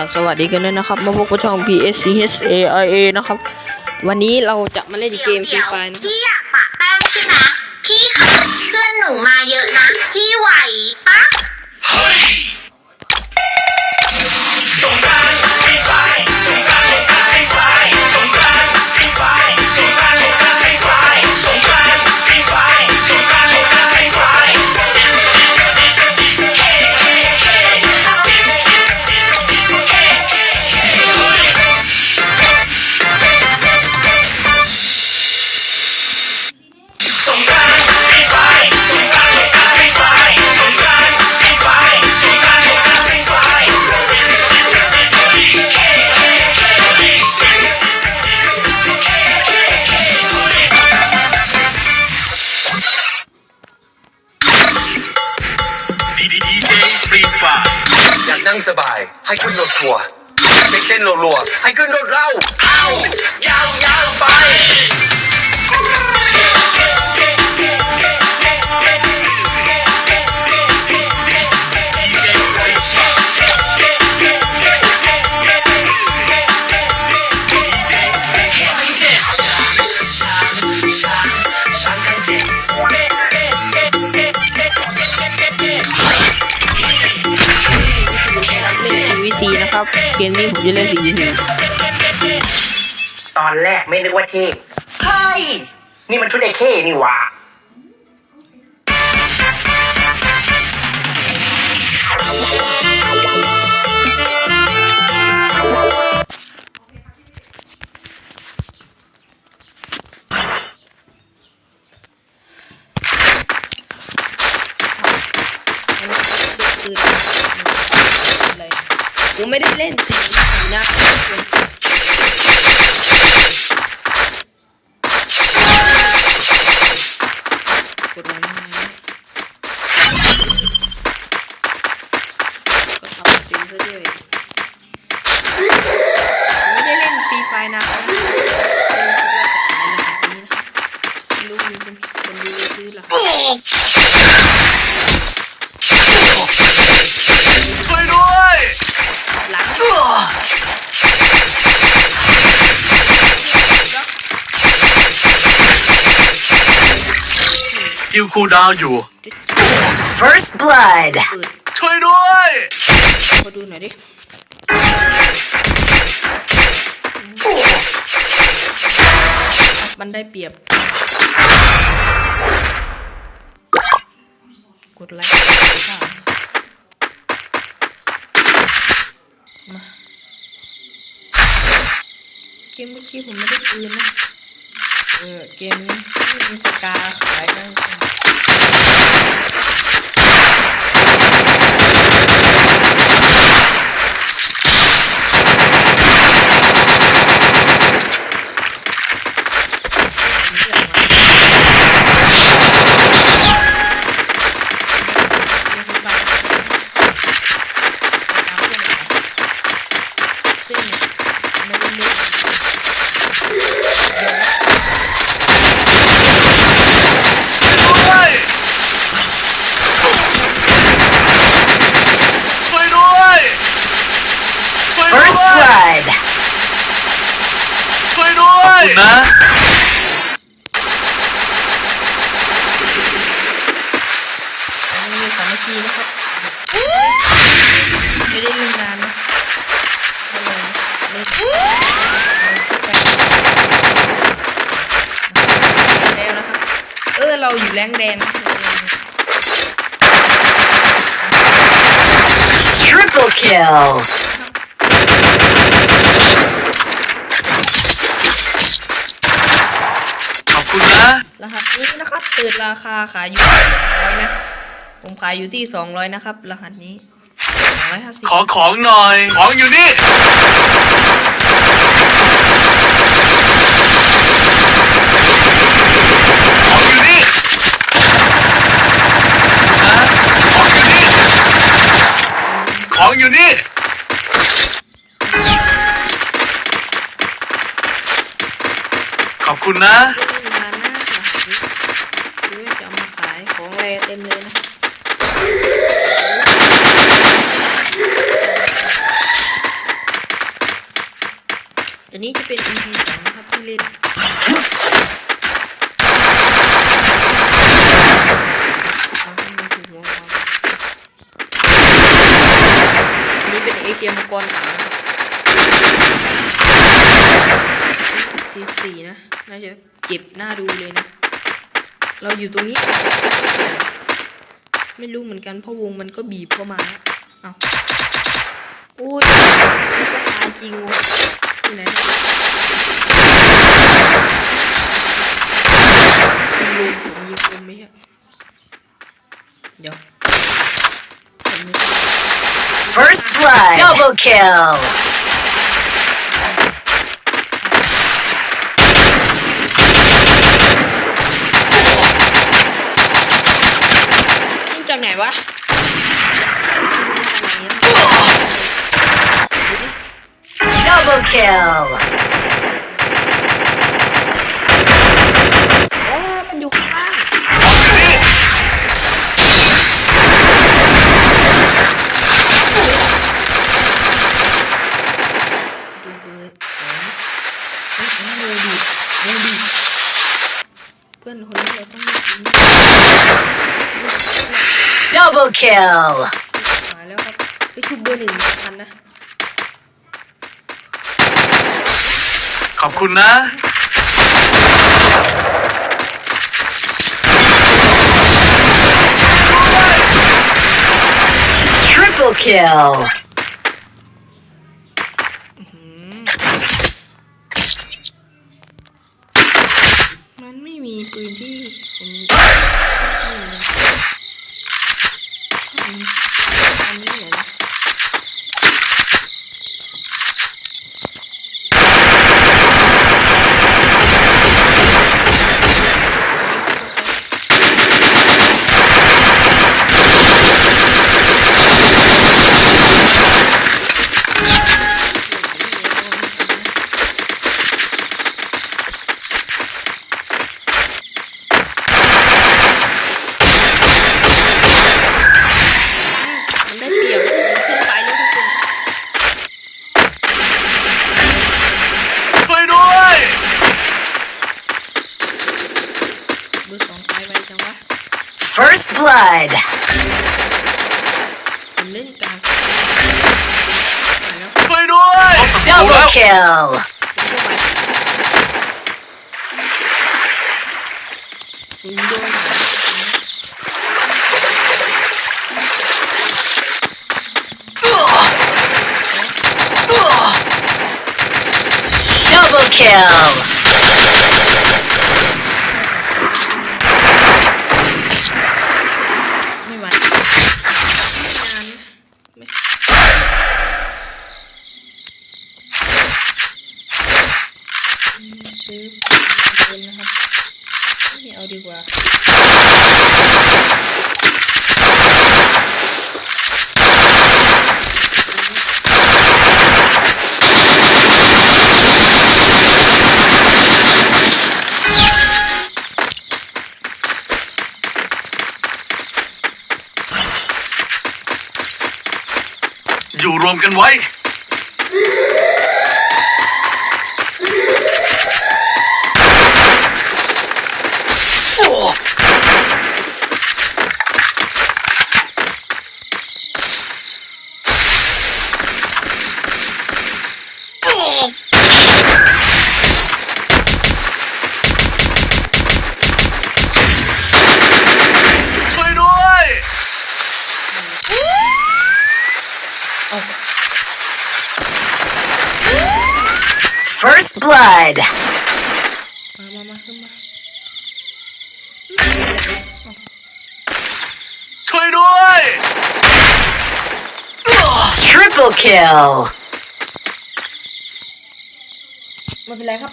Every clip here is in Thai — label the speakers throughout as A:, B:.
A: กับสวัสดีกันด้วยนะครับ มาพบกับช่อง P S C H A I A นะครับ วันนี้เราจะมาเล่นเกมฟรี
B: เดี๋ยว
A: ไฟนะครับ
B: พี่อยากปะแป้งใช่ไหมพี่คะเพื่อนหนูมาเยอะนะ พี่ไหวปะ
C: เก
A: มนี้ผมจะเล่น4 v
D: ตอนแรกไม่นึกว่าเท่เฮ้ยนี่มันชุดไอ้เข้นี่หว่า
A: ผมไม่ได้เล่น4 v 4นะ คิวคูล
C: ดาวน์อยู่
B: First blood
C: ช่วยด้วย
A: ขอดูหน่อยดิ มันได้เปรียบ กดไลค์ค่ะมาเกมเมื่อกี้ผมไม่ได้ปืนนะ เออเกมนี้ไม่มีสกาขายนะ
C: ด้วยช่วยด้วยช่วยด้วย
B: First blood
C: ช่วยด้วยนะ
A: มีสามัคคีนะครับ ไม่ได้เล่นนานนะก็เลยเล่นแล้วนะครับ เออเราอยู่แรงแดงนะ
B: Triple kill
C: ขอบคุณนะ
A: รหัสนี้นะครับเปิดราคาขายอยู่ร้อยนะ ผมขายอยู่ที่สองร้อยนะครับ รหัสนี้สองร้อยห้าสิบ
C: ขอของหน่อย ของอยู่นี่ ของอยู่นี่นะ ของอยู่นี่ของอยู่นี่ ขอบคุณนะ
A: ไม่นานนะรหัสนี้คือว่าจะเอามาขายของแรเต็มเลยนะ อันนี้จะเป็น EP สองนะครับที่เล่นเอาให้มันถึงหัวเราอันนี้เป็น AK มังกรขาวนะครับสีสีนะ น่าจะเจ็บหน้า ดูเลยนะ เราอยู่ตรงนี้ ไม่รู้เหมือนกันเพราะวงมันก็บีบเข้ามาแล้วเอาโอ้ยนี่ก็ตายจริงวะที่ไหนนะยิงลงผมยิงลงไหมครับเดี๋ยวผมนึก
E: First blood. Double kill.
A: ยิงจากไหนวะ
E: Double kill.
A: โอ้มันอยู่ข้างล่างดูเบอร์สองเอ้ยเอาโมดีโมดีเพื่อนคนนี้เราต้องไม่ทิ้ง
E: Double kill.
A: หายแล้วครับไปชุบเบอร์หนึ่งทันนะ
C: ขอบคุณนะ
E: Triple kill.
A: มันไม่มีปืนที่ผมมีนี่นะอืมอันนี้เหรอนะมันได้เปรียบมันขึ้นไปแล้วทุกคน
C: ช่วยด้วย
A: เบอร์สองตายไปจังวะ
E: First blood.
A: ผมเล่นกลางตายแล้ว
C: ช่วยด้วย
E: Double kill.
A: ผมก็ไปผม
E: Triple kill.
A: ไม่เป็นไรครับ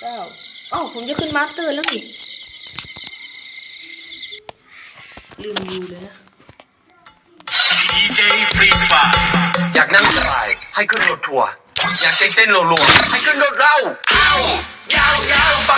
A: เก้าอ้าวผมจะขึ้นมาสเตอร์แล้วนี่ลืมดูเลยนะ
F: DJ Free Fire
D: อยากนั่งสบายให้ขึ้นรถทัวร์อยากเต้นเต้นๆรัวให้ขึ้นรถเราเอายาวยาวไป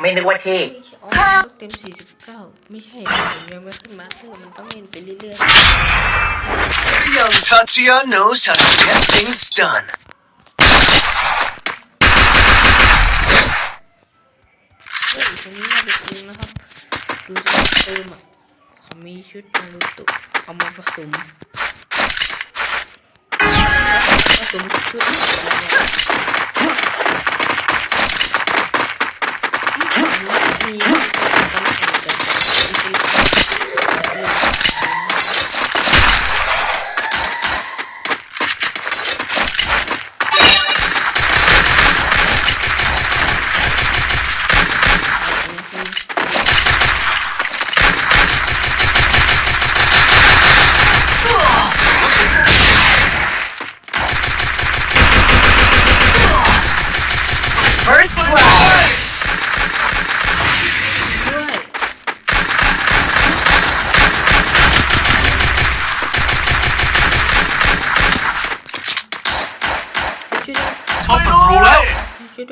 G: ไม่นึกว่าเท่
A: ไม่ใช่อ๋อเต็ม 49 ไม่ใช่ผมยังไม่ขึ้นมาเตอร์มันต้องเล่นไปเรื่อย
F: Young Tatsuya knows how to get things done.
A: ๆเฮ้ยคนนี้น่าจะจริงนะครับ ดูจากเติมอะเขามีชุดนารูโตะเอามาผสมผสมกับชุดอะไรเนี่ย มี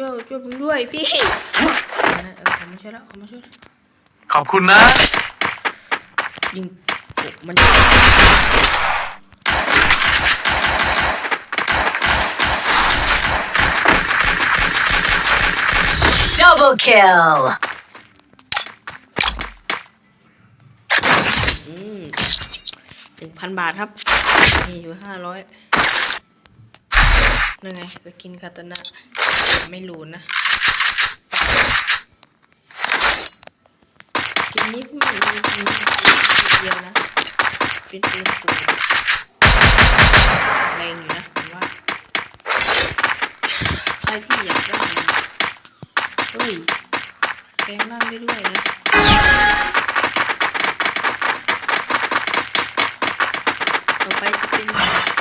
A: วยด้วยช่วยผมด้วยพี่เออเขามาช่วยแล้วเขามาช่วยแล้ว
C: ขอบคุณนะ
A: ยิงโอ้มัน
E: Double kill.
A: อืมหนึ่งพันบาทครับมีอยู่ห้าร้อย นั่นไงจะกินคาตานะไม่รู้นะกมนี้ก็ไม่มีมีเดียวนะเป็นปืนปูแรงอยู่นะผมว่าใช่ที่อยากได้เฮ้ยแปลงร่างได้ด้วยนะต่อไปจะเป็น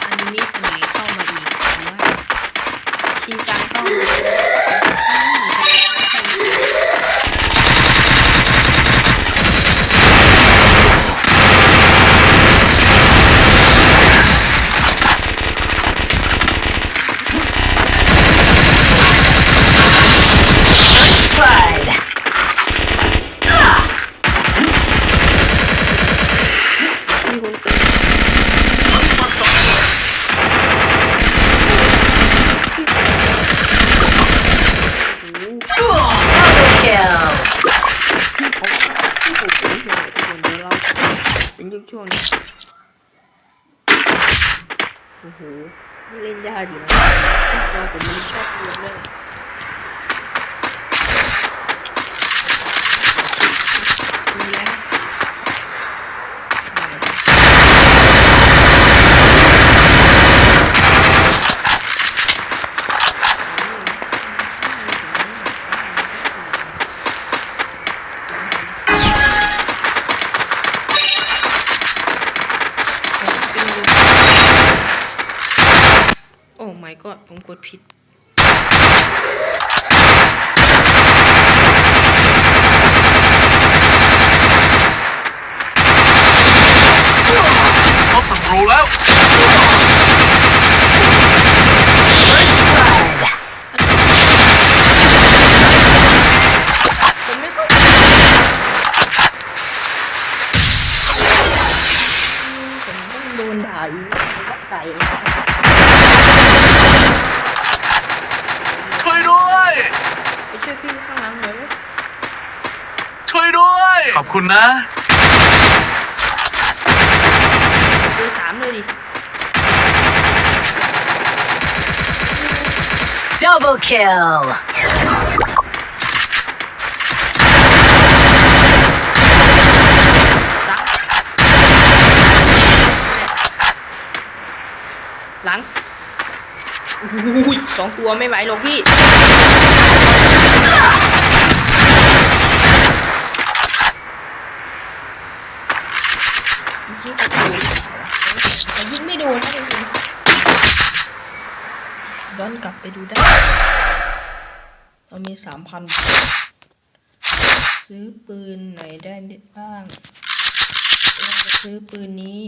A: ก็ผมกดผิด
C: พบศัตรูแล้ว
A: ผมไม่เข้าใจผมต้องโดนด่าอีกว่าไก่
C: ช่วยด้วย
A: ไปช่วยพี่ข้างหลังหน่อยไหม
C: ช่วยด้วย ขอบคุณนะ
A: เบอร์สามเลยดิ
E: Double kill.
A: ซักหลังอุ้ยสองตัวไม่ไหวหรอกพี่ เมื่อกี้กระโดดแต่ยิงไม่โดนนะจริงๆย้อน กลับไปดูได้ เรามีสามพันซื้อปืนไหนได้บ้าง เราจะซื้อปืนนี้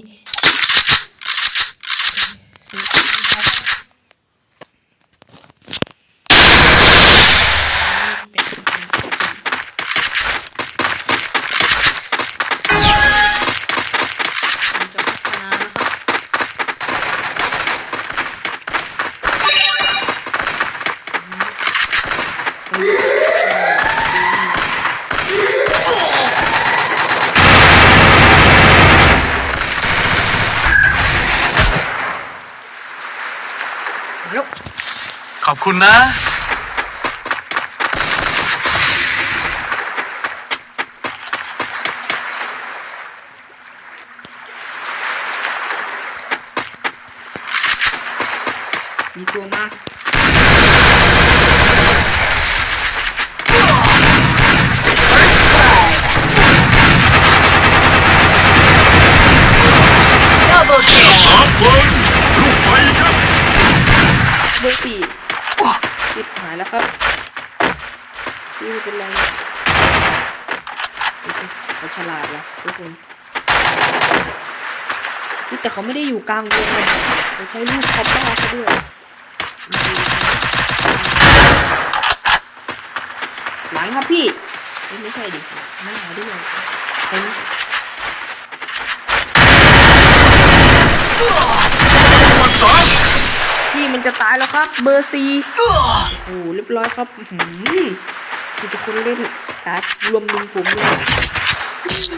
C: ขอบคุณนะ
A: นี่แต่เขาไม่ได้อยู่กลางวงเลยเขาใช้ลูกคอปเปอร์ซะด้วยหลังครับพี่ ไม่ใช่ดิหน้าด้วยผมพี่มันจะตายแล้วครับ เบอร์ซีโอ้โหเรียบร้อยครับหืมทุกคนเล่นการ์ดรวมดึงผมเลย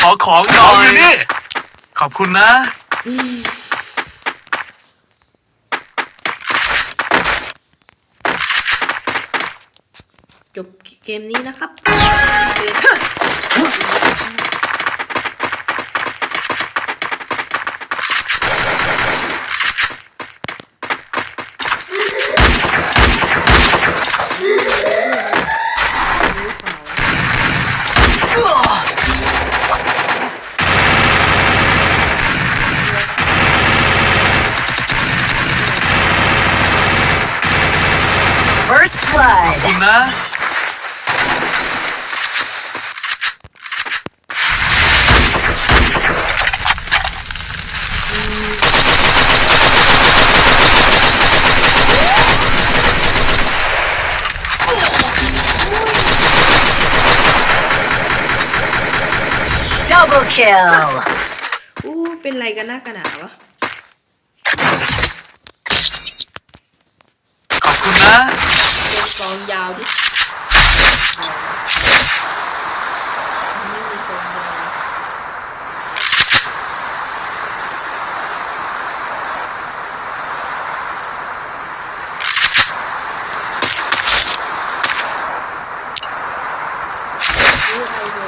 A: ขอ
C: ขอ
A: งหน่อ
C: ย
A: อ
C: ยู่นี่ ขอบคุณนะ
A: จบเกมนี้นะครับ
E: kill.
A: อู้เป็นไรกันหน้ากันหนาวะ
C: ขอบคุณนะ
A: เป็นกองยาวดิไม่มีกองยาวอู้ไอโดน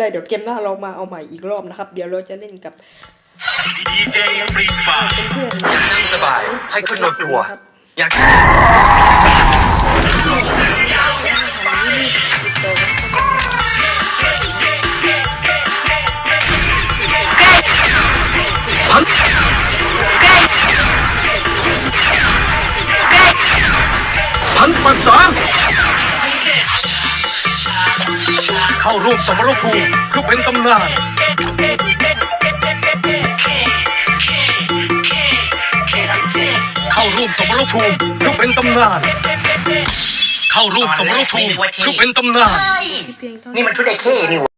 A: ไม่เป็
D: นไรเดี๋ยวเกมหน้าเรามาเอาใหม่อีกรอบนะครับ เดี๋ยวเราจะเล่นกับ
H: ดีเจฟรีไฟ
D: เพื่อนๆ
A: นั่งสบาย ให้ขึ้นรถทัวร์อยากพันปันสาม
C: เข้าร่วมสมรภูมิคือเป็นตำนานเข้าร่วมสมรภูมิคือเป็นตำนาน เข้าร่วมสมรภูมิคือเป็นตำนาน
G: นี่มันชุดไอ้เข้นี่หว่า